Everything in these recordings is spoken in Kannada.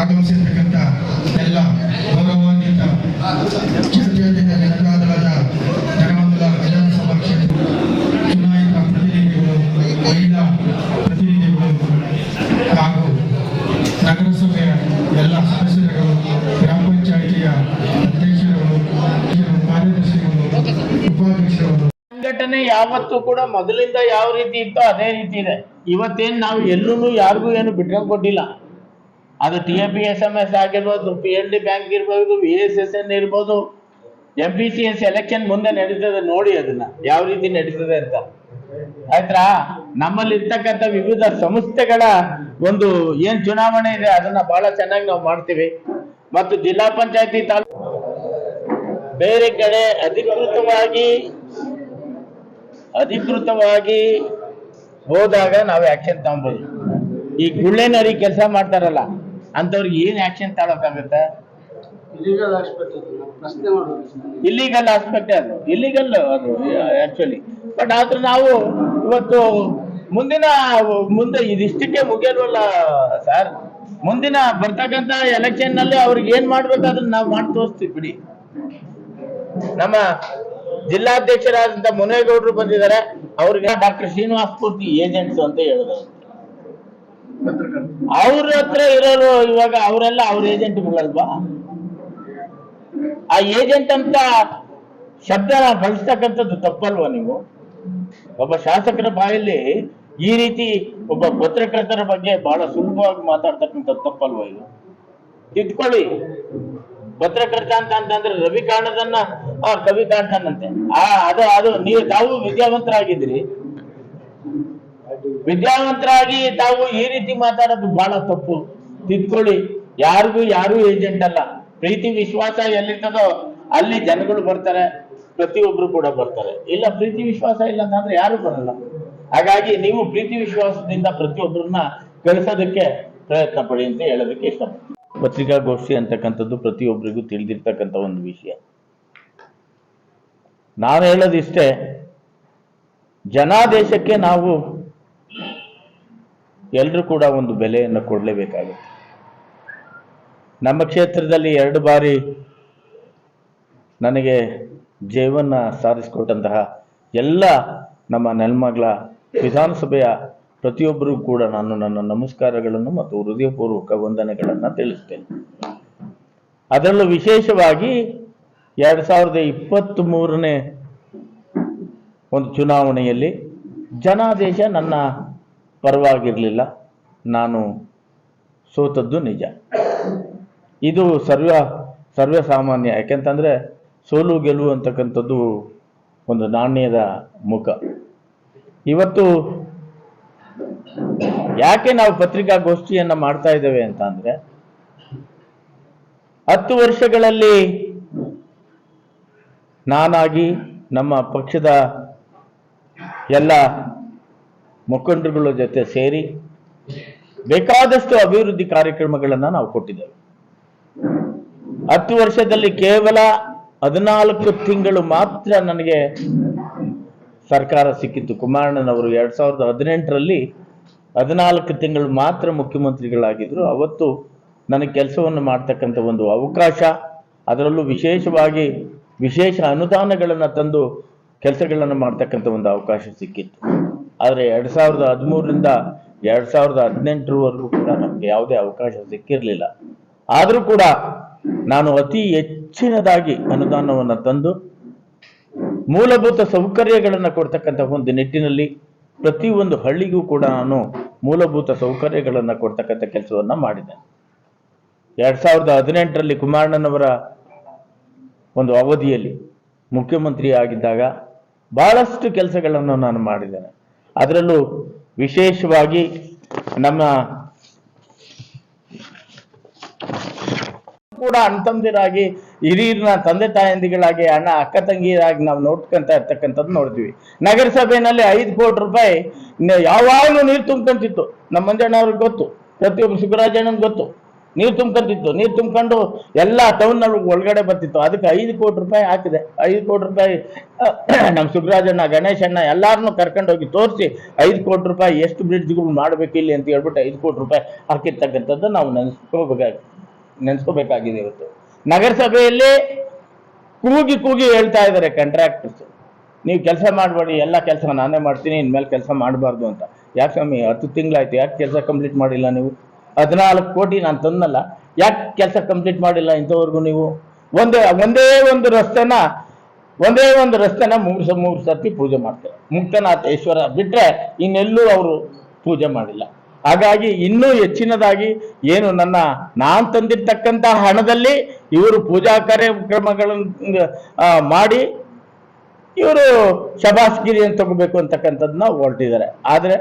ಆಗಮಿಸಿರ್ತಕ್ಕಂಥ ಎಲ್ಲ ಗೌರವಾನ್ವಿತ ಹಾಗೂ ಎಲ್ಲ ಗ್ರಾಮ ಸಂಘಟನೆ ಯಾವತ್ತೂ ಕೂಡ ಮೊದಲಿಂದ ಯಾವ ರೀತಿ ಇತ್ತೋ ಅದೇ ರೀತಿ ಇದೆ. ಇವತ್ತೇನು ನಾವು ಎಲ್ಲೂ ಯಾರಿಗೂ ಏನು ಬಿಟ್ಕೊಂಡು ಕೊಟ್ಟಿಲ್ಲ. ಅದು T A P S M S ಆಗಿರ್ಬೋದು ಪಿ ಎಲ್ ಡಿ ಬ್ಯಾಂಕ್ ಇರ್ಬೋದು ವಿ ಎಸ್ ಎಸ್ ಎನ್ ಇರ್ಬೋದು M P C S election ಮುಂದೆ ನಡೀತದೆ ನೋಡಿ ಅದನ್ನ, ಯಾವ ರೀತಿ ನಡೀತದೆ ಅಂತ. ಆಯ್ತಾ ನಮ್ಮಲ್ಲಿ ಇರ್ತಕ್ಕಂಥ ವಿವಿಧ ಸಂಸ್ಥೆಗಳ ಒಂದು ಏನ್ ಚುನಾವಣೆ ಇದೆ, ಅದನ್ನ ಬಹಳ ಚೆನ್ನಾಗಿ ನಾವು ಮಾಡ್ತೀವಿ. ಮತ್ತು ಜಿಲ್ಲಾ ಪಂಚಾಯತಿ ತಾಲೂಕು ಬೇರೆ ಕಡೆ ಅಧಿಕೃತವಾಗಿ ಅಧಿಕೃತವಾಗಿ ಹೋದಾಗ ನಾವು ಆಕ್ಷನ್ ತಗೊಬೋದು. ಈ ಗುಳ್ಳೆನರಿ ಕೆಲಸ ಮಾಡ್ತಾರಲ್ಲ ಅಂಥವ್ರಿಗೆ ಏನ್ ಆಕ್ಷನ್ ತಗೊಳಕ್ಕಾಗುತ್ತೆ ಇಲಿಗಲ್ ಆಸ್ಪತ್ರೆ ಪ್ರಶ್ನೆ ಮಾಡೋದು ಇಲ್ಲಿಗಲ್ ಆಸ್ಪೆಕ್ಟ್ ಅದು ಇಲ್ಲಿಗಲ್ ಅದು ಆಕ್ಚುಲಿ ಬಟ್ ಆದ್ರೆ ನಾವು ಇವತ್ತು ಮುಂದಿನ ಮುಂದೆ ಇದಿಷ್ಟಕ್ಕೆ ಮುಗಿಯಲ್ವಲ್ಲ ಸರ್ ಮುಂದಿನ ಬರ್ತಕ್ಕಂತ ಎಲೆಕ್ಷನ್ನಲ್ಲಿ ಅವ್ರಿಗೆ ಏನ್ ಮಾಡ್ಬೇಕು ಅದನ್ನ ನಾವು ಮಾಡಿ ತೋರಿಸ್ತೀವಿ ಬಿಡಿ. ನಮ್ಮ ಜಿಲ್ಲಾಧ್ಯಕ್ಷರಾದಂತ ಮುನೇಗೌಡರು ಬಂದಿದ್ದಾರೆ. ಅವ್ರಿಗೆ ಡಾಕ್ಟರ್ ಶ್ರೀನಿವಾಸ್ ಪೂರ್ತಿ ಏಜೆಂಟ್ಸ್ ಅಂತ ಹೇಳಿದ್ರು. ಅವ್ರ ಹತ್ರ ಇರೋರು ಇವಾಗ ಅವರೆಲ್ಲ ಅವ್ರ ಏಜೆಂಟ್ಗಳಲ್ವಾ ಆ ಏಜೆಂಟ್ ಅಂತ ಶಬ್ದ ಬಳಸ್ತಕ್ಕಂಥದ್ದು ತಪ್ಪಲ್ವಾ ನೀವು? ಒಬ್ಬ ಶಾಸಕರ ಬಾಯಲ್ಲಿ ಈ ರೀತಿ ಒಬ್ಬ ಪತ್ರಕರ್ತರ ಬಗ್ಗೆ ಬಹಳ ಸುಲಭವಾಗಿ ಮಾತಾಡ್ತಕ್ಕಂಥದ್ದು ತಪ್ಪಲ್ವಾ ಇದು? ತಿದ್ಕೊಳ್ಳಿ. ಪತ್ರಕರ್ತ ಅಂತ ಅಂತಂದ್ರೆ ರವಿ ಕಾಣದನ್ನ ಆ ಕವಿ ಕಾಣ್ತಾನಂತೆ ಆ, ಅದು ಅದು, ನೀವು ತಾವು ವಿದ್ಯಾವಂತರಾಗಿದ್ರಿ ವಿದ್ಯಾವಂತರಾಗಿ ತಾವು ಈ ರೀತಿ ಮಾತಾಡೋದು ಬಹಳ ತಪ್ಪು. ತಿದ್ಕೊಳ್ಳಿ. ಯಾರಿಗೂ ಯಾರು ಏಜೆಂಟ್ ಅಲ್ಲ. ಪ್ರೀತಿ, ವಿಶ್ವಾಸ ಎಲ್ಲಿರ್ತದೋ ಅಲ್ಲಿ ಜನಗಳು ಬರ್ತಾರೆ. ಪ್ರತಿಯೊಬ್ರು ಕೂಡ ಬರ್ತಾರೆ. ಇಲ್ಲ, ಪ್ರೀತಿ, ವಿಶ್ವಾಸ ಇಲ್ಲ ಅಂತಂದ್ರೆ ಯಾರು ಬರಲ್ಲ. ಹಾಗಾಗಿ ನೀವು ಪ್ರೀತಿ, ವಿಶ್ವಾಸದಿಂದ ಪ್ರತಿಯೊಬ್ಬರನ್ನ ಕಳಿಸೋದಕ್ಕೆ ಪ್ರಯತ್ನ ಪಡಿ ಅಂತ ಹೇಳೋದಕ್ಕೆ ಇಷ್ಟಪಡ್ತೀನಿ. ಪತ್ರಿಕಾಗೋಷ್ಠಿ ಅಂತಕ್ಕಂಥದ್ದು ಪ್ರತಿಯೊಬ್ಬರಿಗೂ ತಿಳಿದಿರ್ತಕ್ಕಂಥ ಒಂದು ವಿಷಯ. ನಾನು ಹೇಳೋದಿಷ್ಟೇ, ಜನಾದೇಶಕ್ಕೆ ನಾವು ಎಲ್ಲರೂ ಕೂಡ ಒಂದು ಬೆಲೆಯನ್ನು ಕೊಡಲೇಬೇಕಾಗುತ್ತೆ. ನಮ್ಮ ಕ್ಷೇತ್ರದಲ್ಲಿ ಎರಡು ಬಾರಿ ನನಗೆ ಜೀವನ ಸಾಧಿಸಿಕೊಟ್ಟಂತಹ ಎಲ್ಲ ನಮ್ಮ ನೆಲಮಗ್ಲ ವಿಧಾನಸಭೆಯ ಪ್ರತಿಯೊಬ್ಬರಿಗೂ ಕೂಡ ನಾನು ನನ್ನ ನಮಸ್ಕಾರಗಳನ್ನು ಮತ್ತು ಹೃದಯಪೂರ್ವಕ ವಂದನೆಗಳನ್ನು ತಿಳಿಸ್ತೇನೆ. ಅದರಲ್ಲೂ ವಿಶೇಷವಾಗಿ ಎರಡು ಸಾವಿರದ ಇಪ್ಪತ್ತ್ ಮೂರನೇ ಒಂದು ಚುನಾವಣೆಯಲ್ಲಿ ಜನಾದೇಶ ನನ್ನ ಪರವಾಗಿರಲಿಲ್ಲ. ನಾನು ಸೋತದ್ದು ನಿಜ. ಇದು ಸರ್ವ ಸರ್ವ ಸಾಮಾನ್ಯ ಯಾಕೆಂತಂದರೆ ಸೋಲು ಗೆಲುವು ಅಂತಕ್ಕಂಥದ್ದು ಒಂದು ನಾಣ್ಯದ ಮುಖ. ಇವತ್ತು ಯಾಕೆ ನಾವು ಪತ್ರಿಕಾಗೋಷ್ಠಿಯನ್ನು ಮಾಡ್ತಾ ಇದ್ದೇವೆ ಅಂತ ಅಂದರೆ ಹತ್ತು ವರ್ಷಗಳಲ್ಲಿ ನಾನಾಗಿ ನಮ್ಮ ಪಕ್ಷದ ಎಲ್ಲ ಮುಖಂಡರುಗಳ ಜೊತೆ ಸೇರಿ ಬೇಕಾದಷ್ಟು ಅಭಿವೃದ್ಧಿ ಕಾರ್ಯಕ್ರಮಗಳನ್ನು ನಾವು ಕೊಟ್ಟಿದ್ದೇವೆ. ಹತ್ತು ವರ್ಷದಲ್ಲಿ ಕೇವಲ ಹದಿನಾಲ್ಕು ತಿಂಗಳು ಮಾತ್ರ ನನಗೆ ಸರ್ಕಾರ ಸಿಕ್ಕಿತ್ತು. ಕುಮಾರಣ್ಣನವರು ಎರಡ್ ಸಾವಿರದ ಹದಿನೆಂಟರಲ್ಲಿ ಹದಿನಾಲ್ಕು ತಿಂಗಳು ಮಾತ್ರ ಮುಖ್ಯಮಂತ್ರಿಗಳಾಗಿದ್ರು. ಅವತ್ತು ನನಗೆ ಕೆಲಸವನ್ನು ಮಾಡ್ತಕ್ಕಂಥ ಒಂದು ಅವಕಾಶ, ಅದರಲ್ಲೂ ವಿಶೇಷವಾಗಿ ವಿಶೇಷ ಅನುದಾನಗಳನ್ನು ತಂದು ಕೆಲಸಗಳನ್ನು ಮಾಡ್ತಕ್ಕಂಥ ಒಂದು ಅವಕಾಶ ಸಿಕ್ಕಿತ್ತು. ಆದರೆ ಎರಡು ಸಾವಿರದ ಹದಿಮೂರರಿಂದ ಎರಡು ಸಾವಿರದ ಹದಿನೆಂಟರವರೆಗೂ ಕೂಡ ನಮಗೆ ಯಾವುದೇ ಅವಕಾಶ ಸಿಕ್ಕಿರಲಿಲ್ಲ. ಆದರೂ ಕೂಡ ನಾನು ಅತಿ ಹೆಚ್ಚಿನದಾಗಿ ಅನುದಾನವನ್ನು ತಂದು ಮೂಲಭೂತ ಸೌಕರ್ಯಗಳನ್ನು ಕೊಡ್ತಕ್ಕಂಥ ಒಂದು ನಿಟ್ಟಿನಲ್ಲಿ ಪ್ರತಿಯೊಂದು ಹಳ್ಳಿಗೂ ಕೂಡ ನಾನು ಮೂಲಭೂತ ಸೌಕರ್ಯಗಳನ್ನು ಕೊಡ್ತಕ್ಕಂಥ ಕೆಲಸವನ್ನು ಮಾಡಿದೆ. ಎರಡು ಸಾವಿರದ ಹದಿನೆಂಟರಲ್ಲಿ ಕುಮಾರಣ್ಣನವರ ಒಂದು ಅವಧಿಯಲ್ಲಿ ಮುಖ್ಯಮಂತ್ರಿ ಆಗಿದ್ದಾಗ ಬಹಳಷ್ಟು ಕೆಲಸಗಳನ್ನು ನಾನು ಮಾಡಿದ್ದೇನೆ. ಅದರಲ್ಲೂ ವಿಶೇಷವಾಗಿ ನಮ್ಮ ಕೂಡ ಅಂತಂದಿರಾಗಿ ಹಿರಿಯರನ್ನ ತಂದೆ ತಾಯಂದಿಗಳಾಗಿ ಅಣ್ಣ, ಅಕ್ಕ ತಂಗಿಯರಾಗಿ ನಾವು ನೋಡ್ಕೊಂತ ಇರ್ತಕ್ಕಂಥದ್ದು ನೋಡ್ತೀವಿ. ನಗರಸಭೆಯಲ್ಲಿ ಐದು ಕೋಟಿ ರೂಪಾಯಿ ಯಾವಾಗಲೂ ನೀರು ತುಂಬ್ಕೊಂತಿತ್ತು. ನಮ್ಮ ಮಂಜಣ್ಣ ಅವ್ರಿಗೆ ಗೊತ್ತು. ಪ್ರತಿಯೊಬ್ಬ ಸುಬ್ಬರಾಜಣ್ಣನ್ ಗೊತ್ತು. ನೀರು ತುಂಬ್ಕೊಂತಿತ್ತು, ನೀರು ತುಂಬ್ಕೊಂಡು ಎಲ್ಲ ಟೌನ್ನಲ್ಲಿ ಒಳಗಡೆ ಬರ್ತಿತ್ತು. ಅದಕ್ಕೆ ಐದು ಕೋಟಿ ರೂಪಾಯಿ ಹಾಕಿದೆ. ಐದು ಕೋಟಿ ರೂಪಾಯಿ ನಮ್ಮ ಸುಬ್ರಾಜಣ್ಣ ಗಣೇಶಣ್ಣ ಎಲ್ಲಾರನ್ನೂ ಕರ್ಕೊಂಡೋಗಿ ತೋರಿಸಿ ಐದು ಕೋಟಿ ರೂಪಾಯಿ ಎಷ್ಟು ಬ್ರಿಡ್ಜ್ಗಳು ಮಾಡಬೇಕು ಇಲ್ಲಿ ಅಂತ ಹೇಳ್ಬಿಟ್ಟು ಐದು ಕೋಟಿ ರೂಪಾಯಿ ಹಾಕಿರ್ತಕ್ಕಂಥದ್ದು ನಾವು ನೆನೆಸ್ಕೋಬೇಕಾಗಿ ನೆನೆಸ್ಕೋಬೇಕಾಗಿದೆ ಇವತ್ತು. ನಗರಸಭೆಯಲ್ಲಿ ಕೂಗಿ ಕೂಗಿ ಹೇಳ್ತಾ ಇದ್ದಾರೆ ಕಾಂಟ್ರಾಕ್ಟರ್ಸ್ ನೀವು ಕೆಲಸ ಮಾಡಬೇಡಿ, ಎಲ್ಲ ಕೆಲಸ ನಾನೇ ಮಾಡ್ತೀನಿ, ಇನ್ಮೇಲೆ ಕೆಲಸ ಮಾಡಬಾರ್ದು ಅಂತ. ಯಾಕೆ ಸ್ವಾಮಿ, ಹತ್ತು ತಿಂಗಳಾಯ್ತು, ಯಾಕೆ ಕೆಲಸ ಕಂಪ್ಲೀಟ್ ಮಾಡಿಲ್ಲ ನೀವು? ಹದಿನಾಲ್ಕು ಕೋಟಿ ನಾನು ತಂದಲ್ಲ ಯಾಕೆ ಕೆಲಸ ಕಂಪ್ಲೀಟ್ ಮಾಡಿಲ್ಲ ಇಂಥವ್ರಿಗೂ ನೀವು? ಒಂದೇ ಒಂದೇ ಒಂದು ರಸ್ತೆನ, ಒಂದೇ ಒಂದು ರಸ್ತೆನ ಮೂರು ಸ, ಮೂರು ಸರ್ತಿ ಪೂಜೆ ಮಾಡ್ತಾರೆ. ಮುಕ್ತನಾಥೇಶ್ವರ ಬಿಟ್ಟರೆ ಇನ್ನೆಲ್ಲೂ ಅವರು ಪೂಜೆ ಮಾಡಿಲ್ಲ. ಹಾಗಾಗಿ ಇನ್ನೂ ಹೆಚ್ಚಿನದಾಗಿ ಏನು ನನ್ನ, ನಾನು ತಂದಿರ್ತಕ್ಕಂಥ ಹಣದಲ್ಲಿ ಇವರು ಪೂಜಾ ಕಾರ್ಯಕ್ರಮಗಳನ್ನು ಮಾಡಿ ಇವರು ಶಬಾಸ್ಗಿರಿಯನ್ನು ತಗೋಬೇಕು ಅಂತಕ್ಕಂಥದ್ದನ್ನ ಹೊರಟಿದ್ದಾರೆ. ಆದರೆ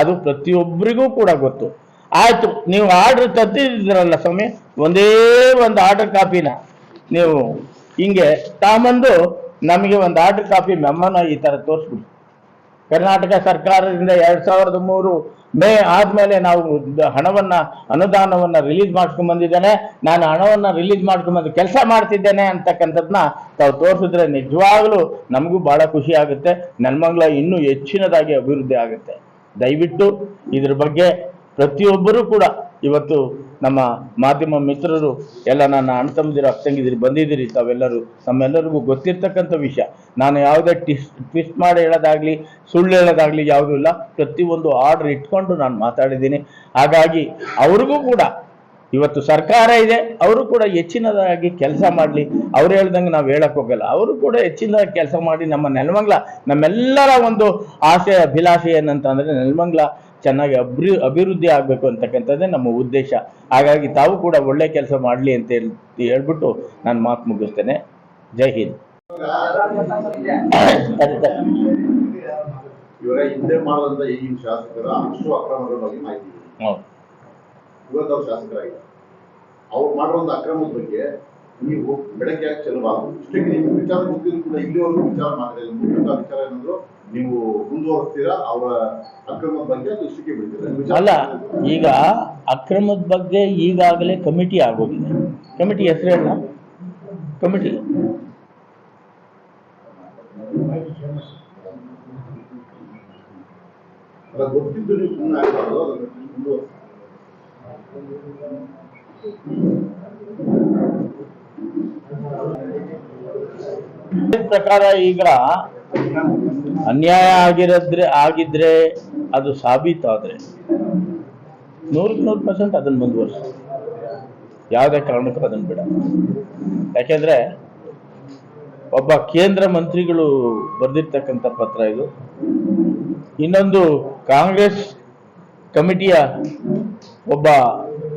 ಅದು ಪ್ರತಿಯೊಬ್ಬರಿಗೂ ಕೂಡ ಗೊತ್ತು. ಆಯ್ತು, ನೀವು ಆರ್ಡರ್ ತತ್ತಿದ್ರಲ್ಲ ಸ್ವಾಮಿ, ಒಂದೇ ಒಂದು ಆರ್ಡರ್ ಕಾಪಿನ ನೀವು ಹಿಂಗೆ ತಾಂಬಂದು ನಮಗೆ ಒಂದು ಆರ್ಡರ್ ಕಾಪಿ ಮೆಮ್ಮನ ಈ ಥರ ತೋರಿಸ್ಬಿಡಿ. ಕರ್ನಾಟಕ ಸರ್ಕಾರದಿಂದ ಎರಡ್ ಸಾವಿರದ ಮೂರು ಮೇ ಆದಮೇಲೆ ನಾವು ಹಣವನ್ನು, ಅನುದಾನವನ್ನ ರಿಲೀಸ್ ಮಾಡ್ಕೊಂಡ್ ಬಂದಿದ್ದೇನೆ. ನಾನು ಹಣವನ್ನ ರಿಲೀಸ್ ಮಾಡ್ಕೊಂಡ್ ಬಂದು ಕೆಲಸ ಮಾಡ್ತಿದ್ದೇನೆ ಅಂತಕ್ಕಂಥದ್ನ ತಾವು ತೋರಿಸಿದ್ರೆ ನಿಜವಾಗ್ಲೂ ನಮಗೂ ಬಹಳ ಖುಷಿ ಆಗುತ್ತೆ. ನನ್ಮಂಗ್ಲ ಇನ್ನೂ ಹೆಚ್ಚಿನದಾಗಿ ಅಭಿವೃದ್ಧಿ ಆಗುತ್ತೆ. ದಯವಿಟ್ಟು ಇದ್ರ ಬಗ್ಗೆ ಪ್ರತಿಯೊಬ್ಬರೂ ಕೂಡ ಇವತ್ತು ನಮ್ಮ ಮಾಧ್ಯಮ ಮಿತ್ರರು, ಎಲ್ಲ ನನ್ನ ಅಣ್ಣ ತಮ್ಮದಿರು ಅಕ್ಕಂಗಿದಿರಿ ಬಂದಿದ್ದೀರಿ, ತಾವೆಲ್ಲರೂ ನಮ್ಮೆಲ್ಲರಿಗೂ ಗೊತ್ತಿರ್ತಕ್ಕಂಥ ವಿಷಯ. ನಾನು ಯಾವುದೇ ಟಿಸ್, ಟ್ವಿಸ್ಟ್ ಮಾಡಿ ಹೇಳೋದಾಗ್ಲಿ, ಸುಳ್ಳು ಹೇಳೋದಾಗ್ಲಿ ಯಾವುದೂ ಇಲ್ಲ. ಪ್ರತಿಯೊಂದು ಆರ್ಡರ್ ಇಟ್ಕೊಂಡು ನಾನು ಮಾತಾಡಿದ್ದೀನಿ. ಹಾಗಾಗಿ ಅವ್ರಿಗೂ ಕೂಡ ಇವತ್ತು ಸರ್ಕಾರ ಇದೆ, ಅವರು ಕೂಡ ಹೆಚ್ಚಿನದಾಗಿ ಕೆಲಸ ಮಾಡಲಿ. ಅವ್ರು ಹೇಳ್ದಂಗೆ ನಾವು ಹೇಳಕ್ ಹೋಗಲ್ಲ. ಅವರು ಕೂಡ ಹೆಚ್ಚಿನ ಕೆಲಸ ಮಾಡಿ ನಮ್ಮ ನೆಲಮಂಗ್ಲ, ನಮ್ಮೆಲ್ಲರ ಒಂದು ಆಸೆ ಅಭಿಲಾಷೆ ಏನಂತಂದರೆ ನೆಲಮಂಗ್ಲ ಚೆನ್ನಾಗಿ ಅಭಿ ಅಭಿವೃದ್ಧಿ ಆಗಬೇಕು ಅಂತಕ್ಕಂಥದ್ದೇ ನಮ್ಮ ಉದ್ದೇಶ. ಹಾಗಾಗಿ ತಾವು ಕೂಡ ಒಳ್ಳೆ ಕೆಲಸ ಮಾಡಲಿ ಅಂತ ಹೇಳಿ ಹೇಳ್ಬಿಟ್ಟು ನಾನು ಮಾತು ಮುಗಿಸ್ತೇನೆ. ಜೈ ಹಿಂದ್. ಅವ್ರು ಮಾಡಿರೋ ಅಕ್ರಮದ ಬಗ್ಗೆ ನೀವು ಬೆಳಗ್ಗೆ ಚಲೋ ವಿಚಾರ ಕೂಡ ಇಲ್ಲಿವರೆಗೂ ವಿಚಾರ ಮಾಡಿದ್ರೆ ಮುಖ್ಯ ವಿಚಾರ ಏನಂದ್ರು ನೀವು ಮುಂದುವರಿಸ್ತೀರಾ? ಅವರ ಅಕ್ರಮದ ಬಗ್ಗೆ ಬಿಡ್ತೀರಾ ಅಲ್ಲ ಈಗ ಅಕ್ರಮದ ಬಗ್ಗೆ ಈಗಾಗಲೇ ಕಮಿಟಿ ಆಗೋಗಿದೆ. ಕಮಿಟಿ ಹೆಸರೇನ ಕಮಿಟಿ. ಅಲ್ಲ, ಗೊತ್ತಿದ್ದು ನೀವು ಸುಮ್ಮನೆ ಆಗ್ಬಾರ್ದು ಅದನ್ನ ಮುಂದುವರಿಸಿ ಪ್ರಕಾರ ಈಗ ಅನ್ಯಾಯ ಆಗಿರದ್ರೆ, ಆಗಿದ್ರೆ ಅದು ಸಾಬೀತಾದ್ರೆ. ನೂರಕ್ಕೆ ನೂರು ಪರ್ಸೆಂಟ್ ಅದನ್ನು ಮುಂದುವರಿಸಿ. ಯಾವುದೇ ಕಾರಣಕ್ಕೂ ಅದನ್ನು ಬಿಡ. ಯಾಕೆಂದ್ರೆ ಒಬ್ಬ ಕೇಂದ್ರ ಮಂತ್ರಿಗಳು ಬರೆದಿರ್ತಕ್ಕಂಥ ಪತ್ರ ಇದು. ಇನ್ನೊಂದು ಕಾಂಗ್ರೆಸ್ ಕಮಿಟಿಯ ಒಬ್ಬ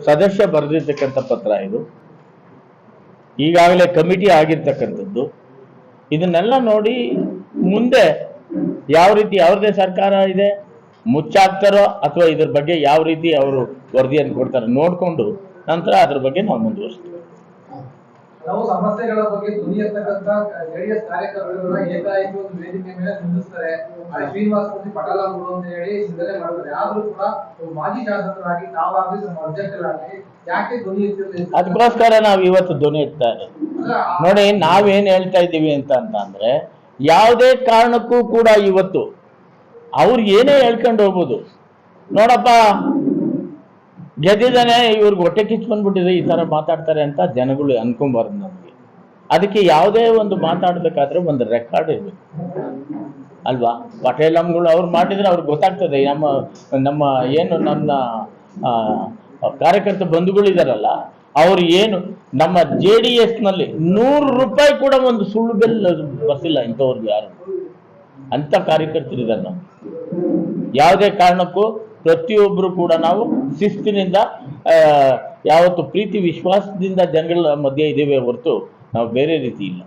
ಸದಸ್ಯ ಬರೆದಿರ್ತಕ್ಕಂಥ ಪತ್ರ ಇದು. ಈಗಾಗಲೇ ಕಮಿಟಿ ಆಗಿರ್ತಕ್ಕಂಥದ್ದು. ಇದನ್ನೆಲ್ಲ ನೋಡಿ ಮುಂದೆ ಯಾವ ರೀತಿ ಅವ್ರದೇ ಸರ್ಕಾರ ಇದೆ ಮುಚ್ಚಾಕ್ತಾರೋ ಅಥವಾ ಇದ್ರ ಬಗ್ಗೆ ಯಾವ ರೀತಿ ಅವರು ವರದಿಯನ್ನು ಕೊಡ್ತಾರೆ ನೋಡಿಕೊಂಡು ನಂತರ ಅದ್ರ ಬಗ್ಗೆ ನಾವು ಮುಂದುವರಿಸ್ತೀವಿ. ನಾವು ಸಮಸ್ಯೆಗಳ ಬಗ್ಗೆ ದುನಿಯತಕ್ಕಂತ ಜೆಡಿಎಸ್ ಕಾರ್ಯಕರ್ತರುಗಳನ್ನ ಏಕಾಏಕಿ ಒಂದು ವೇದಿಕೆ ಮೇಲೆ ನಿಲ್ಲಿಸ್ತಾರೆ ಶ್ರೀನಿವಾಸ ಪಟಲ ಅಂತ ಹೇಳಿ ಸಿದ್ಧತೆ ಮಾಡ್ತಾರೆ ಆದ್ರೂ ಕೂಡ ಮಾಜಿ ಶಾಸಕರಾಗಿ ತಾವಾಗಿ ಅಧ್ಯಕ್ಷರಾಗಿ ಯಾಕೆ ಧ್ವನಿ ಅದಕ್ಕೋಸ್ಕರ ನಾವು ಇವತ್ತು ಧ್ವನಿ ಎತ್ತಾ ಇರೋದು. ನೋಡಿ ನಾವೇನ್ ಹೇಳ್ತಾ ಇದ್ದೀವಿ ಅಂತ ಅಂತ ಅಂದ್ರೆ ಯಾವುದೇ ಕಾರಣಕ್ಕೂ ಕೂಡ ಇವತ್ತು ಅವ್ರು ಏನೇ ಹೇಳ್ಕೊಂಡು ಹೋಗ್ಬೋದು. ನೋಡಪ್ಪ, ಗೆದ್ದಿದ್ದಾನೆ, ಇವ್ರಿಗೆ ಹೊಟ್ಟೆ ಕಿಚ್ಚು ಬಂದ್ಬಿಟ್ಟಿದೆ, ಈ ಥರ ಮಾತಾಡ್ತಾರೆ ಅಂತ ಜನಗಳು ಅನ್ಕೊಂಬಾರ್ದು ನಮಗೆ. ಅದಕ್ಕೆ ಯಾವುದೇ ಒಂದು ಮಾತಾಡ್ಬೇಕಾದ್ರೆ ಒಂದು ರೆಕಾರ್ಡ್ ಇರಬೇಕು. ಅಲ್ವಾ? ಪಟೇಲ್ ಅಮ್ಗಳು ಅವ್ರು ಮಾಡಿದ್ರೆ ಅವ್ರಿಗೆ ಗೊತ್ತಾಗ್ತದೆ, ನಮ್ಮ ನಮ್ಮ ಏನು ನನ್ನ ಕಾರ್ಯಕರ್ತ ಬಂಧುಗಳಿದಾರಲ್ಲ ಅವ್ರು ಏನು ನಮ್ಮ ಜೆ ಡಿ ಎಸ್ನಲ್ಲಿ ನೂರು ರೂಪಾಯಿ ಕೂಡ ಒಂದು ಸುಳ್ಳು ಬೆಲ್ ಬಸಿಲ್ಲ ಇಂಥವ್ರಿಗೆ ಯಾರು? ಅಂತ ಕಾರ್ಯಕರ್ತರಿದ್ದಾರೆ ನಾವು ಯಾವುದೇ ಕಾರಣಕ್ಕೂ ಪ್ರತಿಯೊಬ್ಬರು ಕೂಡ ನಾವು ಶಿಸ್ತಿನಿಂದ ಯಾವತ್ತು ಪ್ರೀತಿ, ವಿಶ್ವಾಸದಿಂದ ಜನಗಳ ಮಧ್ಯೆ ಇದ್ದೇವೆ ಹೊರತು ನಾವು ಬೇರೆ ರೀತಿ ಇಲ್ಲ.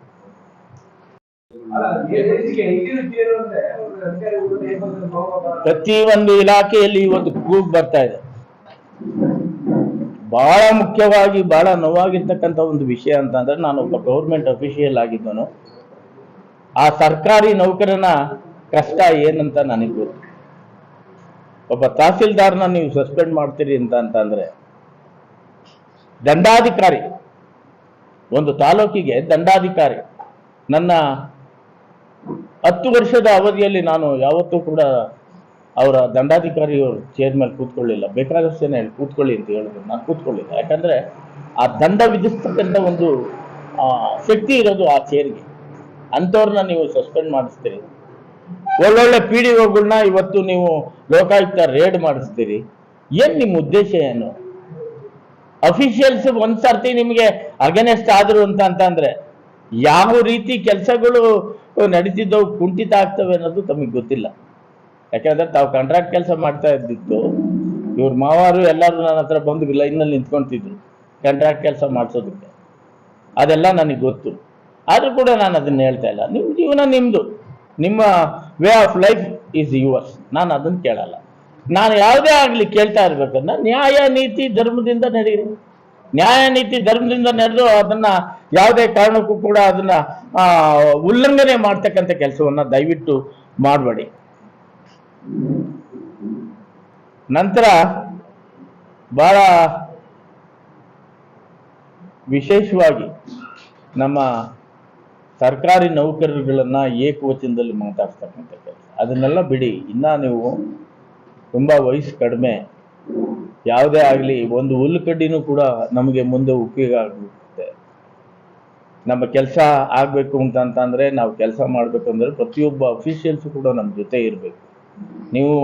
ಪ್ರತಿ ಒಂದು ಇಲಾಖೆಯಲ್ಲಿ ಇವತ್ತು ಕೂಗ್ ಬರ್ತಾ ಇದೆ. ಬಹಳ ಮುಖ್ಯವಾಗಿ, ಬಹಳ ನೋವಾಗಿರ್ತಕ್ಕಂಥ ಒಂದು ವಿಷಯ ಅಂತ ಅಂದ್ರೆ ನಾನು ಒಬ್ಬ ಗೌರ್ಮೆಂಟ್ ಅಫಿಷಿಯಲ್ ಆಗಿದ್ದನು ಆ ಸರ್ಕಾರಿ ನೌಕರನ ಕಷ್ಟ ಏನಂತ ನನಗೆ ಗೊತ್ತು. ಒಬ್ಬ ತಹಸೀಲ್ದಾರ್ನ ನೀವು ಸಸ್ಪೆಂಡ್ ಮಾಡ್ತೀರಿ ಅಂತ ಅಂತಂದ್ರೆ, ದಂಡಾಧಿಕಾರಿ, ಒಂದು ತಾಲೂಕಿಗೆ ದಂಡಾಧಿಕಾರಿ, ನನ್ನ ಹತ್ತು ವರ್ಷದ ಅವಧಿಯಲ್ಲಿ ನಾನು ಯಾವತ್ತೂ ಕೂಡ ಅವರ ದಂಡಾಧಿಕಾರಿ ಚೇರ್ ಮೇಲೆ ಕೂತ್ಕೊಳ್ಳಿಲ್ಲ. ಬೇಕಾದಷ್ಟು ಜನ ಹೇಳಿ, ಕೂತ್ಕೊಳ್ಳಿ ಅಂತ ಹೇಳಿದ್ರು. ನಾನು ಕೂತ್ಕೊಳ್ಳಿಲ್ಲ. ಯಾಕಂದರೆ ಆ ದಂಡ ವಿಧಿಸ್ತಕ್ಕಂಥ ಒಂದು ಶಕ್ತಿ ಇರೋದು ಆ ಚೇರ್ಗೆ. ಅಂಥವ್ರನ್ನ ನೀವು ಸಸ್ಪೆಂಡ್ ಮಾಡಿಸ್ತೀರಿ. ಒಳ್ಳೊಳ್ಳೆ ಪಿ ಡಿ ಒಗಳನ್ನ ಇವತ್ತು ನೀವು ಲೋಕಾಯುಕ್ತ ರೇಡ್ ಮಾಡಿಸ್ತೀರಿ. ಏನು ನಿಮ್ಮ ಉದ್ದೇಶ ಏನು? ಅಫಿಷಿಯಲ್ಸ್ ಒಂದು ಸರ್ತಿ ನಿಮಗೆ ಅಗೇನೆಸ್ಟ್ ಆದರು ಅಂತ ಅಂತಂದ್ರೆ, ಯಾವ ರೀತಿ ಕೆಲಸಗಳು ನಡೀತಿದ್ದವು ಕುಂಠಿತ ಆಗ್ತವೆ ಅನ್ನೋದು ತಮಗೆ ಗೊತ್ತಿಲ್ಲ. ಯಾಕಂದ್ರೆ ತಾವು ಕಾಂಟ್ರಾಕ್ಟ್ ಕೆಲಸ ಮಾಡ್ತಾ ಇದ್ದಿದ್ದು, ಇವ್ರ ಮಾವಾರು ಎಲ್ಲರೂ ನನ್ನ ಹತ್ರ ಬಂದು ಲೈನಲ್ಲಿ ನಿಂತ್ಕೊಂತಿದ್ರು ಕಾಂಟ್ರಾಕ್ಟ್ ಕೆಲಸ ಮಾಡಿಸೋದಕ್ಕೆ. ಅದೆಲ್ಲ ನನಗೆ ಗೊತ್ತು. ಆದ್ರೂ ಕೂಡ ನಾನು ಅದನ್ನ ಹೇಳ್ತಾ ಇಲ್ಲ. ನಿಮ್ಮ ಜೀವನ ನಿಮ್ಮದು ನಿಮ್ಮ way of life is yours ನಾನು ಅದನ್ನು ಕೇಳಲ್ಲ. ನಾನು ಯಾವುದೇ ಆಗಲಿ ಕೇಳ್ತಾ ಇರ್ಬೇಕನ್ನ ನ್ಯಾಯ, ನೀತಿ, ಧರ್ಮದಿಂದ ನಡೀರಿ ನ್ಯಾಯ, ನೀತಿ, ಧರ್ಮದಿಂದ ನಡೆದು ಅದನ್ನ ಯಾವುದೇ ಕಾರಣಕ್ಕೂ ಕೂಡ ಅದನ್ನ ಉಲ್ಲಂಘನೆ ಮಾಡ್ತಕ್ಕಂಥ ಕೆಲಸವನ್ನ ದಯವಿಟ್ಟು ಮಾಡಬೇಡಿ. ನಂತರ ಬಹಳ ವಿಶೇಷವಾಗಿ ನಮ್ಮ ಸರ್ಕಾರಿ ನೌಕರರುಗಳನ್ನ ಏಕವಚನದಲ್ಲಿ ಮಾತಾಡ್ತಕ್ಕಂಥ ಕೆಲಸ. ಅದನ್ನೆಲ್ಲ ಬಿಡಿ, ಇನ್ನ ನೀವು ತುಂಬಾ ವಯಸ್ಸು ಕಡಿಮೆ. ಯಾವುದೇ ಆಗಲಿ, ಒಂದು ಹುಲ್ಲು ಕಡ್ಡಿನೂ ಕೂಡ ನಮಗೆ ಮುಂದೆ ಉಪಯೋಗ ಆಗುತ್ತೆ. ನಮ್ಮ ಕೆಲಸ ಆಗಬೇಕು ಅಂತ ಅಂತಂದ್ರೆ ನಾವು ಕೆಲಸ ಮಾಡ್ಬೇಕಂದ್ರೆ ಪ್ರತಿಯೊಬ್ಬ ಅಫಿಷಿಯಲ್ಸು ಕೂಡ ನಮ್ಮ ಜೊತೆ ಇರಬೇಕು. ನೀವು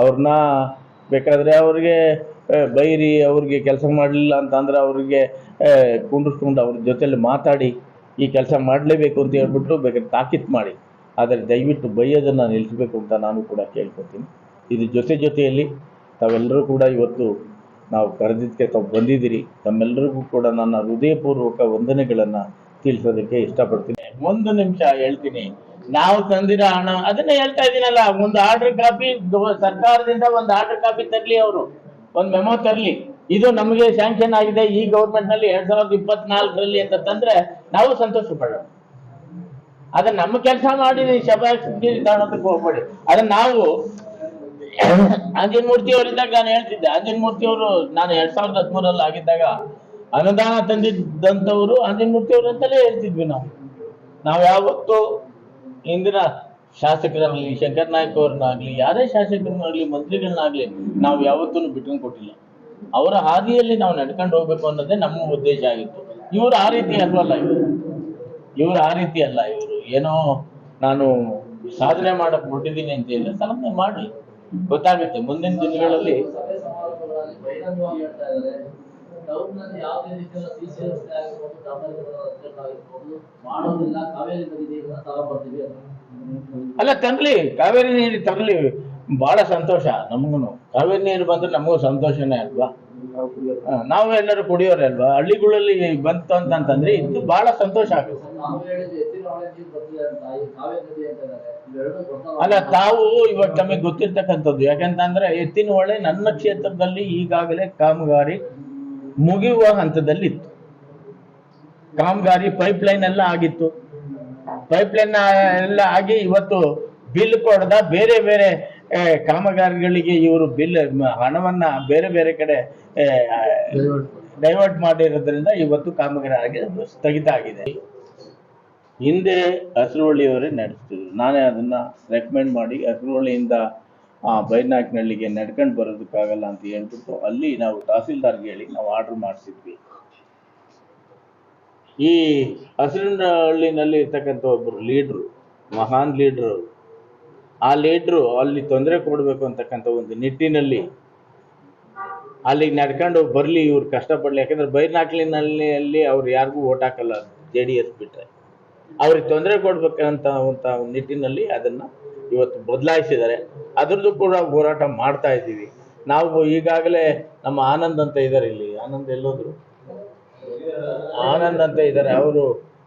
ಅವ್ರನ್ನ ಬೇಕಾದರೆ ಅವ್ರಿಗೆ ಬೈರಿ, ಅವ್ರಿಗೆ ಕೆಲಸ ಮಾಡಲಿಲ್ಲ ಅಂತಂದ್ರೆ ಅವ್ರಿಗೆ ಕುಂಡಿಸ್ಕೊಂಡು ಅವ್ರ ಜೊತೆಲಿ ಮಾತಾಡಿ, ಈ ಕೆಲಸ ಮಾಡಲೇಬೇಕು ಅಂತ ಹೇಳ್ಬಿಟ್ಟು ಬೇಕಾದ್ರೆ ತಾಕೀತು ಮಾಡಿ. ಆದರೆ ದಯವಿಟ್ಟು ಬೈಯೋದನ್ನು ನಿಲ್ಲಿಸಬೇಕು ಅಂತ ನಾನು ಕೂಡ ಕೇಳ್ಕೊತೀನಿ. ಇದು ಜೊತೆ ಜೊತೆಯಲ್ಲಿ ತಾವೆಲ್ಲರೂ ಕೂಡ ಇವತ್ತು ನಾವು ಕರೆದಿದ್ದಕ್ಕೆ ತಾವು ಬಂದಿದ್ದೀರಿ. ತಮ್ಮೆಲ್ಲರಿಗೂ ಕೂಡ ನನ್ನ ಹೃದಯಪೂರ್ವಕ ವಂದನೆಗಳನ್ನು ತಿಳಿಸೋದಕ್ಕೆ ಇಷ್ಟಪಡ್ತೀನಿ. ಒಂದು ನಿಮಿಷ ಹೇಳ್ತೀನಿ. ನಾವು ತಂದಿರೋ ಹಣ, ಅದನ್ನೇ ಹೇಳ್ತಾ ಇದ್ದೀನಲ್ಲ ಒಂದು ಆರ್ಡರ್ ಕಾಪಿ ಸರ್ಕಾರದಿಂದ ಒಂದು ಆರ್ಡರ್ ಕಾಪಿ ತರಲಿ ಅವರು. ಒಂದು ಮೆಮೊ ತರಲಿ. ಇದು ನಮಗೆ ಸ್ಯಾಂಕ್ಷನ್ ಆಗಿದೆ, ಈ ಗೌರ್ಮೆಂಟ್ನಲ್ಲಿ ಎರಡ್ ಸಾವಿರದ ಇಪ್ಪತ್ನಾಲ್ಕರಲ್ಲಿ ಅಂತ ತಂದ್ರೆ ನಾವು ಸಂತೋಷ ಪಡೋಣ ಅದನ್ನ ನಮ್ಮ ಕೆಲಸ ಮಾಡಿ ಶಬಾಷ್ ತಗೊಳೋದಕ್ಕೆ ಹೋಗ್ಬೇಡಿ. ಅದನ್ನ ನಾವು ಅಂಜನ್ ಮೂರ್ತಿ ಅವರಿದ್ದಾಗ ನಾನು ಹೇಳ್ತಿದ್ದೆ. ಅಂಜನ್ ಮೂರ್ತಿ ಅವರು, ನಾನು ಎರಡ್ ಸಾವಿರದ ಹದಿಮೂರಲ್ಲಿ ಆಗಿದ್ದಾಗ ಅನುದಾನ ತಂದಿದ್ದಂಥವ್ರು ಅಂಜನ್ ಮೂರ್ತಿ ಅವರು ಅಂತಲೇ ಹೇಳ್ತಿದ್ವಿ ನಾವು. ನಾವು ಯಾವತ್ತೂ ಇಂದಿನ ಶಾಸಕರಲ್ಲಿ ಶಂಕರ್ ನಾಯ್ಕ ಅವ್ರನ್ನಾಗ್ಲಿ ಯಾರೇ ಶಾಸಕರನ್ನಾಗ್ಲಿ, ಮಂತ್ರಿಗಳನ್ನಾಗ್ಲಿ ನಾವು ಯಾವತ್ತೂ ಬಿಟ್ಟು ಕೊಟ್ಟಿಲ್ಲ. ಅವರ ಹಾದಿಯಲ್ಲಿ ನಾವು ನಡ್ಕೊಂಡು ಹೋಗ್ಬೇಕು ಅನ್ನೋದೇ ನಮ್ಮ ಉದ್ದೇಶ ಆಗಿತ್ತು. ಇವರು ಆ ರೀತಿ ಅಲ್ವಲ್ಲ ಇವರು? ಇವರು ಆ ರೀತಿ ಅಲ್ಲ ಇವರು. ಏನೋ ನಾನು ಸಾಧನೆ ಮಾಡಕ್ ಹೊರಟಿದ್ದೀನಿ ಅಂತ ಹೇಳಿದ್ರೆ ಸಾಧನೆ ಮಾಡಿ ಗೊತ್ತಾಗುತ್ತೆ. ಮುಂದಿನ ದಿನಗಳಲ್ಲಿ ಟೌನ್ನಲ್ಲಿ ಯಾವುದೇ ರೀತಿಯ ಸಿಸಿ ರಸ್ತೆ ಆಗಿರ್ಬೋದು ಡಬಲ್ ಆಗಿರ್ಬೋದು ಮಾಡೋದಿಲ್ಲ ಕಾವೇರಿ ನದಿ ನೀರನ್ನ ತಗೊಂಡ್ಬರ್ತೀವಿ ಅಲ್ಲ ತರಲಿ ಕಾವೇರಿ ನೀರು ತರಲಿ ಬಹಳ ಸಂತೋಷ ನಮಗೂ ಕಾವೇರಿ ನೀರು ಬಂದ್ರೆ ನಮಗೂ ಸಂತೋಷನೇ ಅಲ್ವಾ? ನಾವು ಎಲ್ಲರೂ ಕುಡಿಯೋರೆ ಅಲ್ವಾ? ಹಳ್ಳಿಗಳಲ್ಲಿ ಬಂತು ಅಂತಂದ್ರೆ ಇದು ಬಹಳ ಸಂತೋಷ ಆಗುತ್ತೆ. ಅಲ್ಲ ತಾವು ಇವತ್ತು ನಮಗೆ ಗೊತ್ತಿರ್ತಕ್ಕಂಥದ್ದು ಯಾಕಂತಂದ್ರೆ ಎತ್ತಿನ ಹೊಳೆ ನನ್ನ ಕ್ಷೇತ್ರದಲ್ಲಿ ಈಗಾಗಲೇ ಕಾಮಗಾರಿ ಮುಗಿಯುವ ಹಂತದಲ್ಲಿತ್ತು. ಕಾಮಗಾರಿ ಪೈಪ್ ಲೈನ್ ಎಲ್ಲ ಆಗಿತ್ತು. ಪೈಪ್ ಲೈನ್ ಎಲ್ಲ ಆಗಿ ಇವತ್ತು ಬಿಲ್ ಕೊಡದ ಬೇರೆ ಬೇರೆ ಕಾಮಗಾರಿಗಳಿಗೆ ಇವರು ಬಿಲ್ ಹಣವನ್ನ ಬೇರೆ ಬೇರೆ ಕಡೆ ಡೈವರ್ಟ್ ಮಾಡಿರೋದ್ರಿಂದ ಇವತ್ತು ಕಾಮಗಾರಿ ಆಗಿ ಸ್ಥಗಿತ ಆಗಿದೆ. ಹಿಂದೆ ಹಸಿರುವಳ್ಳಿಯವರೇ ನಡೆಸ್ತಿದ್ರು. ನಾನೇ ಅದನ್ನ ರೆಕಮೆಂಡ್ ಮಾಡಿ ಹಸಿರುವಳ್ಳಿಯಿಂದ ಆ ಬೈನಾಕ್ನಳ್ಳಿಗೆ ನಡ್ಕೊಂಡು ಬರೋದಕ್ಕಾಗಲ್ಲ ಅಂತ ಹೇಳ್ಬಿಟ್ಟು ಅಲ್ಲಿ ನಾವು ತಹಸೀಲ್ದಾರ್ಗೆ ಹೇಳಿ ನಾವು ಆರ್ಡರ್ ಮಾಡಿಸಿದ್ವಿ. ಈ ಹಸಿರಿನಹಳ್ಳಿನಲ್ಲಿ ಇರ್ತಕ್ಕಂಥ ಒಬ್ಬರು ಲೀಡ್ರು, ಮಹಾನ್ ಲೀಡ್ರು ಆ ಲೀಡ್ರು ಅಲ್ಲಿ ತೊಂದರೆ ಕೊಡಬೇಕು ಅಂತಕ್ಕಂಥ ಒಂದು ನಿಟ್ಟಿನಲ್ಲಿ ಅಲ್ಲಿಗೆ ನಡ್ಕೊಂಡು ಬರಲಿ, ಇವ್ರು ಕಷ್ಟಪಡಲಿ. ಯಾಕಂದ್ರೆ ಬೈರ್ನಾಕ್ಲಿನಲ್ಲಿ ಅಲ್ಲಿ ಅವ್ರು ಯಾರಿಗೂ ಓಟ್ ಹಾಕಲ್ಲ ಜೆ ಡಿ ಎಸ್ ಬಿಟ್ರೆ. ಅವ್ರಿಗೆ ತೊಂದರೆ ಕೊಡ್ಬೇಕಂತ ನಿಟ್ಟಿನಲ್ಲಿ ಅದನ್ನ ಇವತ್ತು ಬದಲಾಯಿಸಿದ್ದಾರೆ. ಅದರದ್ದು ಕೂಡ ಹೋರಾಟ ಮಾಡ್ತಾ ಇದ್ದೀವಿ. ನಾವು ಈಗಾಗಲೇ ನಮ್ಮ ಆನಂದ್ ಅಂತ ಇದ್ದಾರೆ ಇಲ್ಲಿ. ಆನಂದ್ ಎಲ್ಲೋದ್ರು? ಆನಂದ್ ಅಂತ ಇದ್ದಾರೆ ಅವರು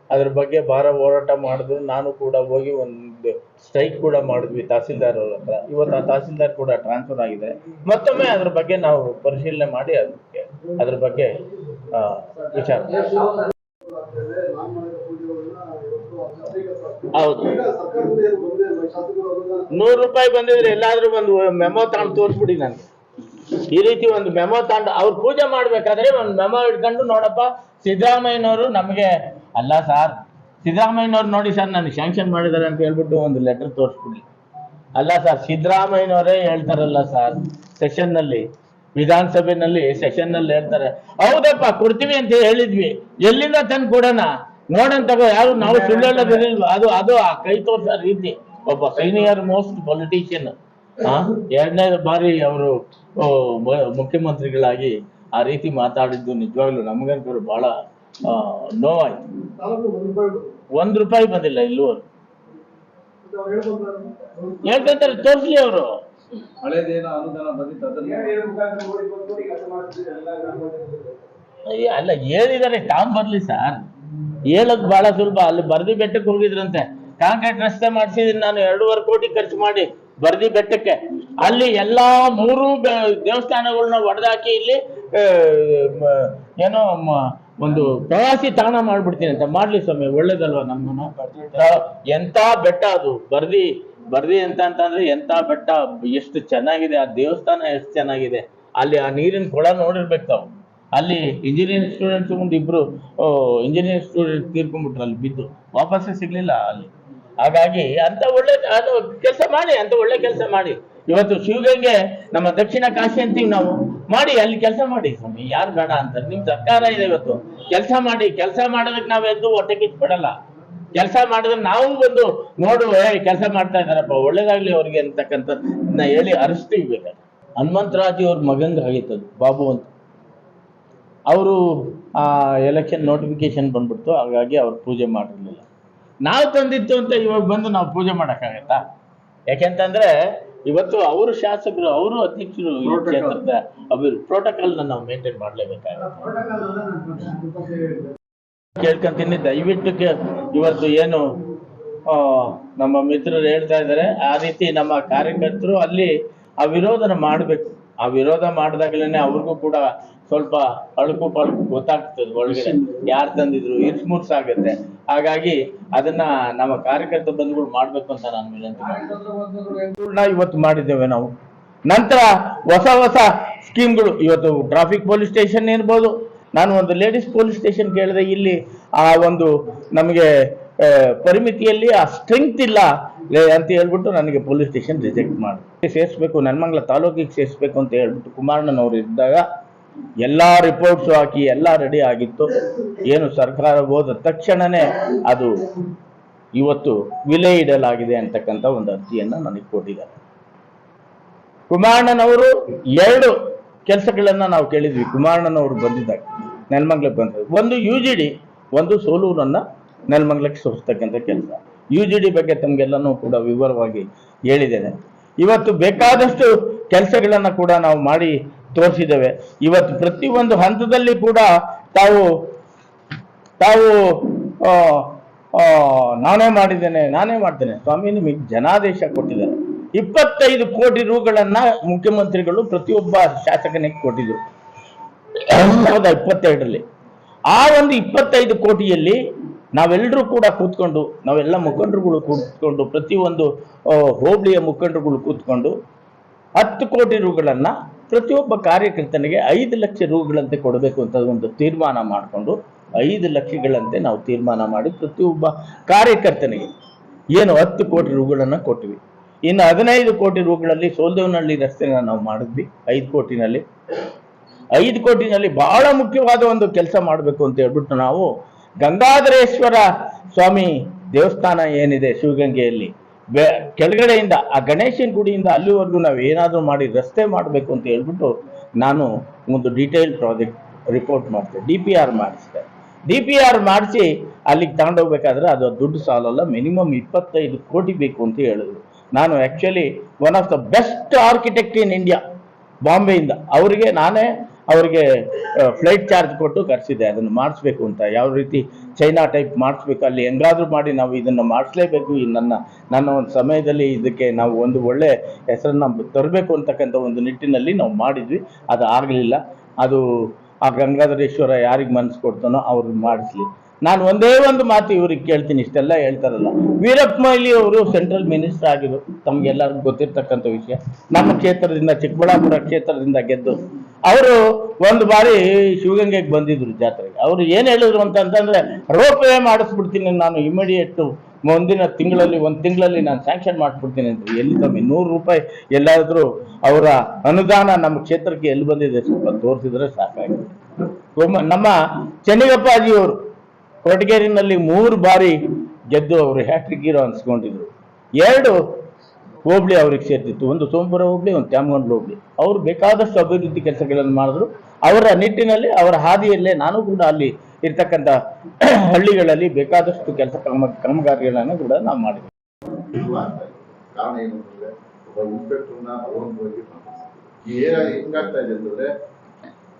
ಅದ್ರ ಬಗ್ಗೆ ಭಾರ ಹೋರಾಟ ಮಾಡಿದ್ರು. ನಾನು ಕೂಡ ಹೋಗಿ ಒಂದು ಸ್ಟ್ರೈಕ್ ಕೂಡ ಮಾಡಿದ್ವಿ ತಹಸೀಲ್ದಾರ್ ಅವ್ರ ಹತ್ರ. ಇವತ್ತು ಆ ತಹಸೀಲ್ದಾರ್ ಕೂಡ ಟ್ರಾನ್ಸ್ಫರ್ ಆಗಿದೆ. ಮತ್ತೊಮ್ಮೆ ಅದ್ರ ಬಗ್ಗೆ ನಾವು ಪರಿಶೀಲನೆ ಮಾಡಿ ಅದಕ್ಕೆ ಅದ್ರ ಬಗ್ಗೆ ವಿಚಾರ. ಹೌದು. ನೂರು ರೂಪಾಯಿ ಬಂದಿದ್ರೆ ಎಲ್ಲಾದ್ರೂ ಒಂದು ಮೆಮೊ ತಗೊಂಡು ತೋರಿಸ್ಬಿಡಿ ನನ್ಗೆ. ಈ ರೀತಿ ಒಂದು ಮೆಮೊ ತಗೊಂಡು ಅವ್ರು ಪೂಜೆ ಮಾಡ್ಬೇಕಾದ್ರೆ ಒಂದು ಮೆಮೋ ಇಟ್ಕೊಂಡು ನೋಡಪ್ಪ, ಸಿದ್ದರಾಮಯ್ಯನವರು ನಮಗೆ ಅಲ್ಲ ಸರ್ ಸಿದ್ದರಾಮಯ್ಯನವ್ರು ನೋಡಿ ಸರ್ ನನಗೆ ಶಾಂಕ್ಷನ್ ಮಾಡಿದ್ದಾರೆ ಅಂತ ಹೇಳ್ಬಿಟ್ಟು ಒಂದು ಲೆಟರ್ ತೋರಿಸ್ಬಿಡಿ. ಅಲ್ಲ ಸರ್ ಸಿದ್ದರಾಮಯ್ಯನವರೇ ಹೇಳ್ತಾರಲ್ಲ ಸರ್ ಸೆಷನ್ನಲ್ಲಿ ವಿಧಾನಸಭೆನಲ್ಲಿ ಸೆಷನ್ನಲ್ಲಿ ಹೇಳ್ತಾರೆ. ಹೌದಪ್ಪ, ಕೊಡ್ತೀವಿ ಅಂತ ಹೇಳಿದ್ವಿ. ಎಲ್ಲಿಂದ ತಂದು ಕೊಡೋಣ? ನೋಡೋಣ ತಗೋ ಯಾರು ನಾವು ಸುಳ್ಳು ಹೇಳೋದಿಲ್ಲ ಅದು ಅದು ಆ ಕೈ ತೋರ್ಸೋ ರೀತಿ. ಒಬ್ಬ ಸೀನಿಯರ್ ಮೋಸ್ಟ್ ಪೊಲಿಟಿಷಿಯನ್ ಎರಡನೇ ಬಾರಿ ಅವರು ಮುಖ್ಯಮಂತ್ರಿಗಳಾಗಿ ಆ ರೀತಿ ಮಾತಾಡಿದ್ದು ನಿಜವಾಗ್ಲೂ ನಮಗಂತೂ ಬಹಳ ಆ, ನೋವಾಯ್ತು. ಒಂದ್ ರೂಪಾಯಿ ಬಂದಿಲ್ಲ ಇಲ್ಲೂ. ಹೇಳ್ಕೊಂತಾರೆ ತೋರ್ಸ್ಲಿ ಅವರು. ಹಳೇದೇನೋ ಅನುದಾನ ಬಂದಿತ್ತು ಅದನ್ನ ಅಯ್ಯ, ಅಲ್ಲ ಹೇಳಿದಾರೆ ಟಾಮ್ ಬರ್ಲಿ ಸರ್. ಹೇಳೋದು ಬಹಳ ಸುಲಭ. ಅಲ್ಲಿ ಬರ್ದಿ ಬೆಟ್ಟಕ್ಕೆ ಹೋಗಿದ್ರಂತೆ. ಕಾಂಕ್ರೀಟ್ ರಸ್ತೆ ಮಾಡಿಸಿದ್ರೆ ನಾನು ಎರಡೂವರೆ ಕೋಟಿ ಖರ್ಚು ಮಾಡಿ ಬರ್ದಿ ಬೆಟ್ಟಕ್ಕೆ. ಅಲ್ಲಿ ಎಲ್ಲಾ ಮೂರು ದೇವಸ್ಥಾನಗಳನ್ನ ಒಡೆದಾಕಿ ಇಲ್ಲಿ ಏನೋ ಒಂದು ಪ್ರವಾಸಿ ತಾಣ ಮಾಡ್ಬಿಡ್ತೀನಿ ಅಂತ ಮಾಡ್ಲಿ ಸ್ವಾಮಿ ಒಳ್ಳೇದಲ್ವಾ ನಮ್ಮನ್ನ? ಎಂತ ಬೆಟ್ಟ ಅದು? ಬರ್ದಿ ಬರ್ದಿ ಅಂತ ಅಂತಂದ್ರೆ ಎಂತ ಬೆಟ್ಟ? ಎಷ್ಟು ಚೆನ್ನಾಗಿದೆ. ಆ ದೇವಸ್ಥಾನ ಎಷ್ಟು ಚೆನ್ನಾಗಿದೆ. ಅಲ್ಲಿ ಆ ನೀರಿನ ಕೊಳ ನೋಡಿರ್ಬೇಕು ತಾವು. ಅಲ್ಲಿ ಇಂಜಿನಿಯರಿಂಗ್ ಸ್ಟೂಡೆಂಟ್ ತಗೊಂಡು ಇಬ್ರು ಇಂಜಿನಿಯರಿಂಗ್ ಸ್ಟೂಡೆಂಟ್ ತೀರ್ಕೊಂಡ್ಬಿಟ್ರು ಅಲ್ಲಿ ಬಿದ್ದು. ವಾಪಸ್ಸೇ ಸಿಗ್ಲಿಲ್ಲ ಅಲ್ಲಿ. ಹಾಗಾಗಿ ಅಂತ ಒಳ್ಳೆ, ಅದು ಕೆಲಸ ಮಾಡಿ, ಅಂತ ಒಳ್ಳೆ ಕೆಲಸ ಮಾಡಿ. ಇವತ್ತು ಶಿವಗಂಗೆ ನಮ್ಮ ದಕ್ಷಿಣ ಕಾಶಿ ಅಂತೀವಿ ನಾವು. ಮಾಡಿ, ಅಲ್ಲಿ ಕೆಲಸ ಮಾಡಿ. ಸ್ವಾಮಿ, ಯಾರು ಬೇಡ ಅಂತ? ನಿಮ್ ಸರ್ಕಾರ ಇದೆ ಇವತ್ತು. ಕೆಲಸ ಮಾಡಿ, ಕೆಲಸ ಮಾಡೋದಕ್ಕೆ ನಾವೆದ್ದು ಹೊಟ್ಟೆ ಕಿಚ್ಚು ಬಿಡಲ್ಲ ಕೆಲಸ ಮಾಡಿದ್ರೆ ನಾವು ಬಂದು ನೋಡು, ಏ, ಕೆಲಸ ಮಾಡ್ತಾ ಇದಾರಪ್ಪ ಒಳ್ಳೇದಾಗ್ಲಿ ಅವ್ರಿಗೆ ಅಂತಕ್ಕಂಥದ್ದನ್ನ ಹೇಳಿ ಅರಿಸ್ತೀವಿ ಬೇಕಾದ್ರೆ ಹನುಮಂತರಾಜು ಅವ್ರ ಮಗಂಗ್ ಆಗಿತ್ತದು ಬಾಬು ಅಂತ. ಅವರು ಆ ಎಲೆಕ್ಷನ್ ನೋಟಿಫಿಕೇಶನ್ ಬಂದ್ಬಿಡ್ತು. ಹಾಗಾಗಿ ಅವ್ರು ಪೂಜೆ ಮಾಡಿರಲಿಲ್ಲ. ನಾವು ತಂದಿತ್ತು ಅಂತ ಇವಾಗ ಬಂದು ನಾವು ಪೂಜೆ ಮಾಡೋಕ್ಕಾಗತ್ತಾ? ಯಾಕೆಂತಂದ್ರೆ ಇವತ್ತು ಅವರು ಶಾಸಕರು ಅವರು ಅಧ್ಯಕ್ಷರು ಈ ಕ್ಷೇತ್ರದ ಅಭಿವೃದ್ಧಿ ಪ್ರೋಟೋಕಾಲ್ನ ನಾವು ಮೇಂಟೈನ್ ಮಾಡಲೇಬೇಕಾಗುತ್ತೆ. ಕೇಳ್ಕೊಂತೀನಿ. ದಯವಿಟ್ಟು ಇವತ್ತು ಏನು ನಮ್ಮ ಮಿತ್ರರು ಹೇಳ್ತಾ ಇದ್ದಾರೆ. ಆ ರೀತಿ ನಮ್ಮ ಕಾರ್ಯಕರ್ತರು ಅಲ್ಲಿ ಆ ವಿರೋಧನ ಮಾಡಬೇಕು. ಆ ವಿರೋಧ ಮಾಡಿದಾಗಲೇ ಅವ್ರಿಗೂ ಕೂಡ ಸ್ವಲ್ಪ ಅಳುಕು ಪಳುಕು ಗೊತ್ತಾಗ್ತದೆ ಒಳಗಡೆ. ಯಾರು ತಂದಿದ್ರು? ಇರ್ಸ್ಮೂರ್ಸ್ ಆಗುತ್ತೆ. ಹಾಗಾಗಿ ಅದನ್ನ ನಮ್ಮ ಕಾರ್ಯಕರ್ತ ಬಂಧುಗಳು ಮಾಡ್ಬೇಕು ಅಂತ ನಾನು ವಿನಂತಿ ಇವತ್ತು ಮಾಡಿದ್ದೇವೆ ನಾವು. ನಂತರ ಹೊಸ ಹೊಸ ಸ್ಕೀಮ್ಗಳು. ಇವತ್ತು ಟ್ರಾಫಿಕ್ ಪೊಲೀಸ್ ಸ್ಟೇಷನ್ ಇರ್ಬೋದು. ನಾನು ಒಂದು ಲೇಡೀಸ್ ಪೊಲೀಸ್ ಸ್ಟೇಷನ್ ಕೇಳಿದೆ ಇಲ್ಲಿ ಆ ಒಂದು ನಮಗೆ ಪರಿಮಿತಿಯಲ್ಲಿ ಆ ಸ್ಟ್ರೆಂತ್ ಇಲ್ಲ. ಅಂತ ಹೇಳ್ಬಿಟ್ಟು ನನಗೆ ಪೊಲೀಸ್ ಸ್ಟೇಷನ್ ರಿಜೆಕ್ಟ್ ಮಾಡಿ ಸೇರಿಸ್ಬೇಕು ನನ್ಮಂಗ್ಲ ತಾಲೂಕಿಗೆ ಸೇರಿಸ್ಬೇಕು ಅಂತ ಹೇಳ್ಬಿಟ್ಟು ಕುಮಾರಣ್ಣನವರು ಇದ್ದಾಗ ಎಲ್ಲ ರಿಪೋರ್ಟ್ಸ್ ಹಾಕಿ ಎಲ್ಲ ರೆಡಿ ಆಗಿತ್ತು. ಏನು ಸರ್ಕಾರ ಹೋದ ತಕ್ಷಣನೇ ಅದು ಇವತ್ತು ವಿಲೆ ಇಡಲಾಗಿದೆ ಅಂತಕ್ಕಂಥ ಒಂದು ಅರ್ಜಿಯನ್ನು ನನಗೆ ಕೊಟ್ಟಿದ್ದಾರೆ. ಕುಮಾರಣ್ಣನವರು ಎರಡು ಕೆಲಸಗಳನ್ನು ನಾವು ಕೇಳಿದ್ವಿ. ಕುಮಾರಣ್ಣನವರು ಬಂದಿದ್ದಾಗ ನೆಲಮಂಗ್ಲಕ್ಕೆ ಬಂದರು ಒಂದು ಯು ಒಂದು ಸೋಲೂರನ್ನ ನೆಲಮಂಗ್ಲಕ್ಕೆ ಸೋರಿಸ್ತಕ್ಕಂಥ ಕೆಲಸ. ಯು ಜಿ ಡಿ ಬಗ್ಗೆ ತಮಗೆಲ್ಲನೂ ಕೂಡ ವಿವರವಾಗಿ ಹೇಳಿದ್ದೇನೆ. ಇವತ್ತು ಬೇಕಾದಷ್ಟು ಕೆಲಸಗಳನ್ನ ಕೂಡ ನಾವು ಮಾಡಿ ತೋರಿಸಿದ್ದೇವೆ. ಇವತ್ತು ಪ್ರತಿಯೊಂದು ಹಂತದಲ್ಲಿ ಕೂಡ ತಾವು ತಾವು ನಾನೇ ಮಾಡಿದ್ದೇನೆ, ನಾನೇ ಮಾಡ್ತೇನೆ. ಸ್ವಾಮಿ ನಿಮಗೆ ಜನಾದೇಶ ಕೊಟ್ಟಿದ್ದಾರೆ. ಇಪ್ಪತ್ತೈದು ಕೋಟಿ ರೂಗಳನ್ನ ಮುಖ್ಯಮಂತ್ರಿಗಳು ಪ್ರತಿಯೊಬ್ಬ ಶಾಸಕನಿಗೆ ಕೊಟ್ಟಿದ್ದರು ಸಾವಿರದ ಇಪ್ಪತ್ತೆರಡರಲ್ಲಿ. ಆ ಒಂದು ಇಪ್ಪತ್ತೈದು ಕೋಟಿಯಲ್ಲಿ ನಾವೆಲ್ಲರೂ ಕೂಡ ಕೂತ್ಕೊಂಡು, ನಾವೆಲ್ಲ ಮುಖಂಡರುಗಳು ಕೂತ್ಕೊಂಡು, ಪ್ರತಿಯೊಂದು ಹೋಬಳಿಯ ಮುಖಂಡರುಗಳು ಕೂತ್ಕೊಂಡು ಹತ್ತು ಕೋಟಿ ರೂಗಳನ್ನು ಪ್ರತಿಯೊಬ್ಬ ಕಾರ್ಯಕರ್ತನಿಗೆ ಐದು ಲಕ್ಷ ರೂಗಳಂತೆ ಕೊಡಬೇಕು ಅಂತ ಒಂದು ತೀರ್ಮಾನ ಮಾಡಿಕೊಂಡು, ಐದು ಲಕ್ಷಗಳಂತೆ ನಾವು ತೀರ್ಮಾನ ಮಾಡಿ ಪ್ರತಿಯೊಬ್ಬ ಕಾರ್ಯಕರ್ತನಿಗೆ ಏನು ಹತ್ತು ಕೋಟಿ ರೂಗಳನ್ನು ಕೊಟ್ವಿ. ಇನ್ನು ಹದಿನೈದು ಕೋಟಿ ರೂಗಳಲ್ಲಿ ಸೋಲ್ದೇವನಹಳ್ಳಿ ರಸ್ತೆನ ನಾವು ಮಾಡಿದ್ವಿ, ಐದು ಕೋಟಿನಲ್ಲಿ. ಐದು ಕೋಟಿನಲ್ಲಿ ಬಹಳ ಮುಖ್ಯವಾದ ಒಂದು ಕೆಲಸ ಮಾಡಬೇಕು ಅಂತ ಹೇಳ್ಬಿಟ್ಟು ನಾವು ಗಂಗಾಧರೇಶ್ವರ ಸ್ವಾಮಿ ದೇವಸ್ಥಾನ ಏನಿದೆ ಶಿವಗಂಗೆಯಲ್ಲಿ? ಕೆಳಗಡೆಯಿಂದ, ಆ ಗಣೇಶನ ಗುಡಿಯಿಂದ ಅಲ್ಲಿವರೆಗೂ ನಾವು ಏನಾದರೂ ಮಾಡಿ ರಸ್ತೆ ಮಾಡಬೇಕು ಅಂತ ಹೇಳ್ಬಿಟ್ಟು ನಾನು ಒಂದು ಡೀಟೇಲ್ ಪ್ರಾಜೆಕ್ಟ್ ರಿಪೋರ್ಟ್ ಮಾಡಿದೆ ಡಿ ಪಿ ಆರ್ ಮಾಡಿಸಿದೆ. ಡಿ ಪಿ ಆರ್ ಮಾಡಿಸಿ ಅಲ್ಲಿಗೆ ತಗೊಂಡೋಗ್ಬೇಕಾದ್ರೆ ಅದು ದುಡ್ಡು ಸಾಲಲ್ಲ, ಮಿನಿಮಮ್ ಇಪ್ಪತ್ತೈದು ಕೋಟಿ ಬೇಕು ಅಂತ ಹೇಳಿದ್ರು. ನಾನು actually one of the best architect in India ಬಾಂಬೆಯಿಂದ. ಅವರಿಗೆ ನಾನೇ ಅವರಿಗೆ ಫ್ಲೈಟ್ ಚಾರ್ಜ್ ಕೊಟ್ಟು ಕರೆಸಿದೆ. ಅದನ್ನು ಮಾಡಿಸ್ಬೇಕು ಅಂತ. ಯಾವ ರೀತಿ ಚೈನಾ ಟೈಪ್ ಮಾಡಿಸ್ಬೇಕು, ಅಲ್ಲಿ ಹೆಂಗಾದ್ರೂ ಮಾಡಿ ನಾವು ಇದನ್ನು ಮಾಡಿಸ್ಲೇಬೇಕು. ಈ ನನ್ನ ನನ್ನ ಒಂದು ಸಮಯದಲ್ಲಿ ಇದಕ್ಕೆ ನಾವು ಒಂದು ಒಳ್ಳೆ ಹೆಸರನ್ನ ತರಬೇಕು ಅಂತಕ್ಕಂಥ ಒಂದು ನಿಟ್ಟಿನಲ್ಲಿ ನಾವು ಮಾಡಿದ್ವಿ. ಅದು ಆಗಲಿಲ್ಲ. ಅದು ಆ ಗಂಗಾಧರೇಶ್ವರ ಯಾರಿಗೆ ಮನಸ್ಸು ಕೊಡ್ತಾನೋ ಅವ್ರಿಗೆ ಮಾಡಿಸ್ಲಿ. ನಾನು ಒಂದೇ ಒಂದು ಮಾತು ಇವ್ರಿಗೆ ಕೇಳ್ತೀನಿ, ಇಷ್ಟೆಲ್ಲ ಹೇಳ್ತಾರಲ್ಲ. ವೀರಪ್ಪ ಮೊಯ್ಲಿ ಅವರು ಸೆಂಟ್ರಲ್ ಮಿನಿಸ್ಟರ್ ಆಗಿದ್ರು. ತಮಗೆಲ್ಲರಿಗೂ ಗೊತ್ತಿರ್ತಕ್ಕಂಥ ವಿಷಯ. ನಮ್ಮ ಕ್ಷೇತ್ರದಿಂದ, ಚಿಕ್ಕಬಳ್ಳಾಪುರ ಕ್ಷೇತ್ರದಿಂದ ಗೆದ್ದು ಅವರು ಒಂದು ಬಾರಿ ಶಿವಗಂಗೆಗೆ ಬಂದಿದ್ರು ಜಾತ್ರೆಗೆ. ಅವರು ಏನು ಹೇಳಿದ್ರು ಅಂತಂತಂದ್ರೆ ರೋಪ್ ವೇ ಮಾಡಿಸ್ಬಿಡ್ತೀನಿ ನಾನು ಇಮಿಡಿಯೇಟ್ ಮುಂದಿನ ತಿಂಗಳಲ್ಲಿ, ಒಂದು ತಿಂಗಳಲ್ಲಿ ನಾನು ಸ್ಯಾಂಕ್ಷನ್ ಮಾಡಿಸ್ಬಿಡ್ತೀನಿ ಅಂತ. ಎಲ್ಲಿ ತಮ್ಮ ನೂರು ರೂಪಾಯಿ ಎಲ್ಲಾದರೂ ಅವರ ಅನುದಾನ ನಮ್ಮ ಕ್ಷೇತ್ರಕ್ಕೆ ಎಲ್ಲಿ ಬಂದಿದೆ ಸ್ವಲ್ಪ ತೋರಿಸಿದ್ರೆ ಸಾಕಾಗಿದೆ ನಮ್ಮ ಚೆನ್ನಿಗಪ್ಪಾಜಿಯವರು ಕೊರಟಗೆರೆನಲ್ಲಿ ಮೂರು ಬಾರಿ ಗೆದ್ದು ಅವರು ಹ್ಯಾಟ್ರಿಕ್ ಹೀರೋ ಅನ್ಸ್ಕೊಂಡಿದ್ರು. ಎರಡು ಹೋಬಳಿ ಅವ್ರಿಗೆ ಸೇರ್ತಿತ್ತು. ಒಂದು ಸೋಮಪುರ ಹೋಬಳಿ ಒಂದು ತ್ಯಾಮಗೊಂಡ್ ಹೋಬಳಿ. ಅವರು ಬೇಕಾದಷ್ಟು ಅಭಿವೃದ್ಧಿ ಕೆಲಸಗಳನ್ನು ಮಾಡಿದ್ರು. ಅವರ ನಿಟ್ಟಿನಲ್ಲಿ ಅವರ ಹಾದಿಯಲ್ಲೇ ನಾನು ಕೂಡ ಅಲ್ಲಿ ಇರ್ತಕ್ಕಂಥ ಹಳ್ಳಿಗಳಲ್ಲಿ ಬೇಕಾದಷ್ಟು ಕೆಲಸ ಕ್ರಮ ಕಾಮಗಾರಿಗಳನ್ನು ಕೂಡ ನಾವು ಮಾಡಿದ್ವಿ.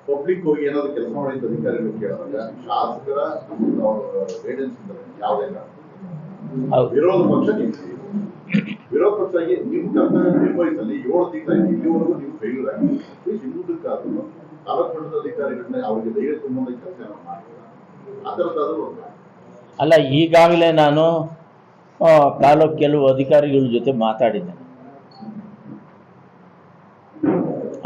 ಪಬ್ಲಿಕ್ ಹೋಗಿ ಏನಾದ್ರು ಕೆಲಸ ಮಾಡಿದ ಅಧಿಕಾರಿಗಳು ಕೇಳಿದಾಗ ಶಾಸಕರ ವಿರೋಧ ಪಕ್ಷ ವಿರೋಧ ಪಕ್ಷ ಆಗಿ ನಿಮ್ಮ ಕರ್ತವ್ಯ ನಿರ್ವಹಿಸಲಿ. ಏಳು ತಿಂಗಳ ಇಲ್ಲಿವರೆಗೂ ನೀವು ಫೇಲ್ಯೂರ್ ಆಗಿ ಹಿಂದುಳಿದಕ್ಕಾದ್ರೂ ತಾಲೂಕು ಮಟ್ಟದ ಅಧಿಕಾರಿಗಳನ್ನ ಅವರಿಗೆ ಧೈರ್ಯ ತುಂಬುವಂತ ಕೆಲಸ ಮಾಡಿಲ್ಲ. ಆ ಥರದ್ದಾದ್ರೂ ಅಲ್ಲ, ಈಗಾಗಲೇ ನಾನು ತಾಲೂಕು ಕೆಲವು ಅಧಿಕಾರಿಗಳ ಜೊತೆ ಮಾತಾಡಿದ್ದೇನೆ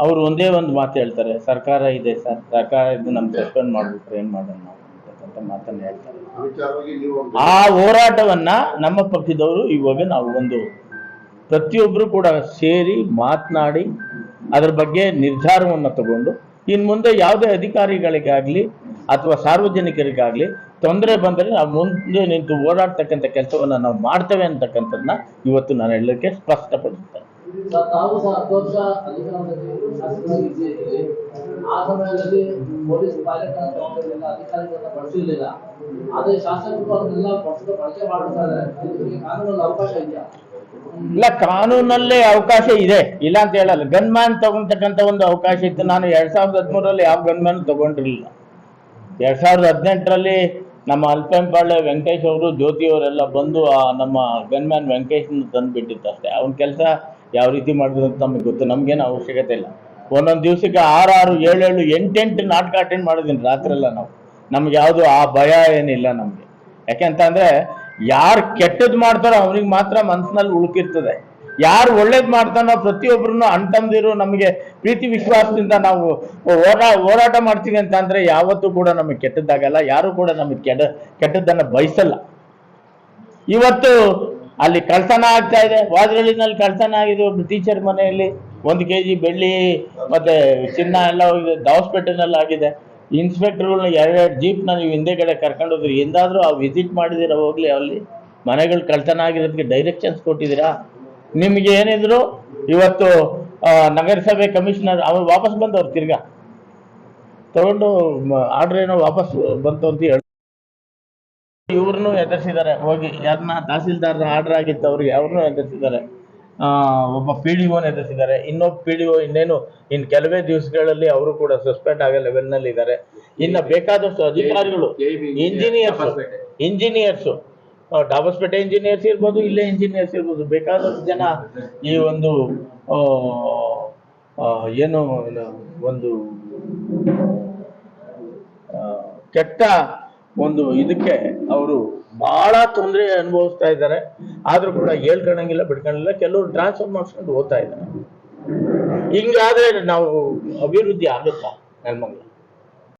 ಅವರು ಒಂದೇ ಒಂದು ಮಾತು ಹೇಳ್ತಾರೆ, ಸರ್ಕಾರ ಇದೆ ಸರ್, ಸರ್ಕಾರ ಇದು ನಮ್ಗೆ ಸಸ್ಪೆಂಡ್ ಮಾಡ್ಬಿಟ್ರೆ ಏನು ಮಾಡೋಣ ನಾವು ಅಂತಕ್ಕಂಥ ಮಾತನ್ನು ಹೇಳ್ತಾರೆ. ಆ ಹೋರಾಟವನ್ನ ನಮ್ಮ ಪಕ್ಷದವರು ಇವಾಗ ನಾವು ಒಂದು ಪ್ರತಿಯೊಬ್ಬರು ಕೂಡ ಸೇರಿ ಮಾತನಾಡಿ ಅದರ ಬಗ್ಗೆ ನಿರ್ಧಾರವನ್ನು ತಗೊಂಡು ಇನ್ನು ಮುಂದೆ ಯಾವುದೇ ಅಧಿಕಾರಿಗಳಿಗಾಗಲಿ ಅಥವಾ ಸಾರ್ವಜನಿಕರಿಗಾಗಲಿ ತೊಂದರೆ ಬಂದರೆ ನಾವು ಮುಂದೆ ನಿಂತು ಓಡಾಡ್ತಕ್ಕಂಥ ಕೆಲಸವನ್ನು ನಾವು ಮಾಡ್ತೇವೆ ಅಂತಕ್ಕಂಥದ್ದನ್ನ ಇವತ್ತು ನಾನು ಹೇಳಲಿಕ್ಕೆ ಸ್ಪಷ್ಟಪಡಿಸ್ತೇನೆ. ತಾವು ಸಹ ಹತ್ತು ವರ್ಷ ಅಧಿಕಾರದಲ್ಲಿ ಶಾಸಕರಾಗಿದ್ದೀರಿ. ಆ ಸಮಯದಲ್ಲಿ ಪೊಲೀಸ್ ಪೈಲಟ್ ತಗೊಂಡಿರಲಿಲ್ಲ ಅಧಿಕಾರಿಗಳನ್ನ ಬಳಸಿರ್ಲಿಲ್ಲ. ಆದ್ರೆ ಶಾಸಕರು ಅದನ್ನೆಲ್ಲ ಬಳಸಿದ ಬಳಕೆ ಇದಕ್ಕೆ ಕಾನೂನಲ್ಲಿ ಅವಕಾಶ ಇದೆಯಾ? ಇಲ್ಲ, ಕಾನೂನಲ್ಲೇ ಅವಕಾಶ ಇದೆ. ಇಲ್ಲ ಅಂತ ಹೇಳಲ್ಲ. ಗನ್ಮ್ಯಾನ್ ತಗೊಂತಕ್ಕಂತ ಒಂದು ಅವಕಾಶ ಇತ್ತು. ನಾನು ಎರಡ್ ಸಾವಿರದ ಹದಿಮೂರಲ್ಲಿ ಯಾವ ಗನ್ಮ್ಯಾನ್ ತಗೊಂಡಿರಲಿಲ್ಲ. ಎರಡ್ ಸಾವಿರದ ಹದಿನೆಂಟರಲ್ಲಿ ನಮ್ಮ ಅಲ್ಪಂಪಾಳ್ಯ ವೆಂಕಟೇಶ್ ಅವರು, ಜ್ಯೋತಿ ಅವರೆಲ್ಲ ಬಂದು ಆ ನಮ್ಮ ಗನ್ಮ್ಯಾನ್ ತಂದು ಬಿಟ್ಟಿತ್ತು ಅಷ್ಟೇ ಅವನ ಕೆಲಸ ಯಾವ ರೀತಿ ಮಾಡಿದ್ರು ಅಂತ ನಮಗೆ ಗೊತ್ತು. ನಮಗೇನು ಅವಶ್ಯಕತೆ ಇಲ್ಲ. ಒಂದೊಂದು ದಿವಸಕ್ಕೆ ಆರು ಆರು ಏಳು ಏಳು ಎಂಟೆಂಟು ನಾಟಕ ಅಟೆಂಡ್ ಮಾಡಿದ್ದೀನಿ ರಾತ್ರಿ ಎಲ್ಲ ನಾವು. ನಮ್ಗೆ ಯಾವುದು ಆ ಭಯ ಏನಿಲ್ಲ ನಮಗೆ. ಯಾಕೆಂತಂದರೆ ಯಾರು ಕೆಟ್ಟದ್ದು ಮಾಡ್ತಾರೋ ಅವ್ರಿಗೆ ಮಾತ್ರ ಮನಸ್ಸಿನಲ್ಲಿ ಉಳುಕಿರ್ತದೆ. ಯಾರು ಒಳ್ಳೇದು ಮಾಡ್ತಾನೋ ಪ್ರತಿಯೊಬ್ಬರನ್ನು ಅಣ್ತಂದಿರು ನಮಗೆ ಪ್ರೀತಿ ವಿಶ್ವಾಸದಿಂದ ನಾವು ಹೋರಾ, ಹೋರಾಟ ಮಾಡ್ತೀವಿ ಅಂತ ಅಂದ್ರೆ ಯಾವತ್ತೂ ಕೂಡ ನಮಗೆ ಕೆಟ್ಟದ್ದಾಗಲ್ಲ. ಯಾರು ಕೂಡ ನಮಗೆ ಕೆಟ್ಟ ಕೆಟ್ಟದ್ದನ್ನು ಬಯಸಲ್ಲ. ಇವತ್ತು ಅಲ್ಲಿ ಕಳ್ತನ ಆಗ್ತಾ ಇದೆ. ವಾದ್ರಳ್ಳಿನಲ್ಲಿ ಕಳ್ತನ ಆಗಿದೆ. ಒಬ್ಬ ಟೀಚರ್ ಮನೆಯಲ್ಲಿ ಒಂದು ಕೆ ಜಿ ಬೆಳ್ಳಿ, ಮತ್ತೆ ಚಿನ್ನ ಎಲ್ಲ ಹೋಗಿದೆ. ದಾವಸ್ಪೇಟೆನಲ್ಲಿ ಆಗಿದೆ. ಇನ್ಸ್ಪೆಕ್ಟರ್ಗಳನ್ನ ಎರಡೆರಡು ಜೀಪ್ನ ನೀವು ಹಿಂದೆಗಡೆ ಕರ್ಕೊಂಡು ಹೋದ್ರಿ ಎಂದಾದರೂ ಆ ವಿಸಿಟ್ ಮಾಡಿದಿರ ಹೋಗ್ಲಿ ಅಲ್ಲಿ? ಮನೆಗಳು ಕಳ್ತನ ಆಗಿರೋದಕ್ಕೆ ಡೈರೆಕ್ಷನ್ಸ್ ಕೊಟ್ಟಿದ್ದೀರಾ? ನಿಮಗೆ ಏನಿದ್ರು ಇವತ್ತು ನಗರಸಭೆ ಕಮಿಷನರ್ ಅವ್ರು ವಾಪಸ್ ಬಂದವ್ರು ತಿರ್ಗಾ? ತಗೊಂಡು ಆರ್ಡರ್ ಏನೋ ವಾಪಸ್ ಬಂತು ಅಂತ ಹೇಳಿ ಇವ್ರನ್ನೂ ಎದುರಿಸಿದ್ದಾರೆ. ಹೋಗಿ ಯಾರನ್ನ ತಹಸೀಲ್ದಾರ್ ಆರ್ಡರ್ ಆಗಿತ್ತು ಅವ್ರಿಗೆ ಅವ್ರನ್ನೂ ಎದುರಿಸಿದ್ದಾರೆ. ಆ, ಒಬ್ಬ ಪಿ ಡಿ ಒನ ಎದುರಿಸಿದ್ದಾರೆ. ಇನ್ನೊಬ್ಬ ಪಿ ಡಿ ಓ ಇನ್ನೇನು ಇನ್ ಕೆಲವೇ ದಿವಸಗಳಲ್ಲಿ ಅವರು ಕೂಡ ಸಸ್ಪೆಂಡ್ ಆಗೋ ಲೆವೆಲ್ನಲ್ಲಿ ಇದ್ದಾರೆ. ಇನ್ನ ಬೇಕಾದಷ್ಟು ಅಧಿಕಾರಿಗಳು ಇಂಜಿನಿಯರ್ಸ್ ಇಂಜಿನಿಯರ್ಸ್ ಡಾಬಸ್ಪೇಟೆ ಇಂಜಿನಿಯರ್ಸ್ ಇರ್ಬೋದು ಇಲ್ಲೇ ಇಂಜಿನಿಯರ್ಸ್ ಇರ್ಬೋದು ಬೇಕಾದಷ್ಟು ಜನ ಈ ಒಂದು ಏನು ಒಂದು ಕೆಟ್ಟ ಒಂದು ಇದಕ್ಕೆ ಅವರು ಬಹಳ ತೊಂದರೆ ಅನುಭವಿಸ್ತಾ ಇದ್ದಾರೆ. ಆದ್ರೂ ಕೂಡ ಹೇಳ್ಕೊಳಂಗಿಲ್ಲ ಬಿಡ್ಕೊಳಂಗಿಲ್ಲ ಕೆಲವರು ಟ್ರಾನ್ಸ್ಫರ್ ಮಾಡ್ಕೊಂಡು ಹೋಗ್ತಾ ಇದ್ದಾರೆ. ಹಿಂಗಾದ್ರೆ ನಾವು ಅಭಿವೃದ್ಧಿ ಆಗುತ್ತಾ ನೆಲಮಂಗಲ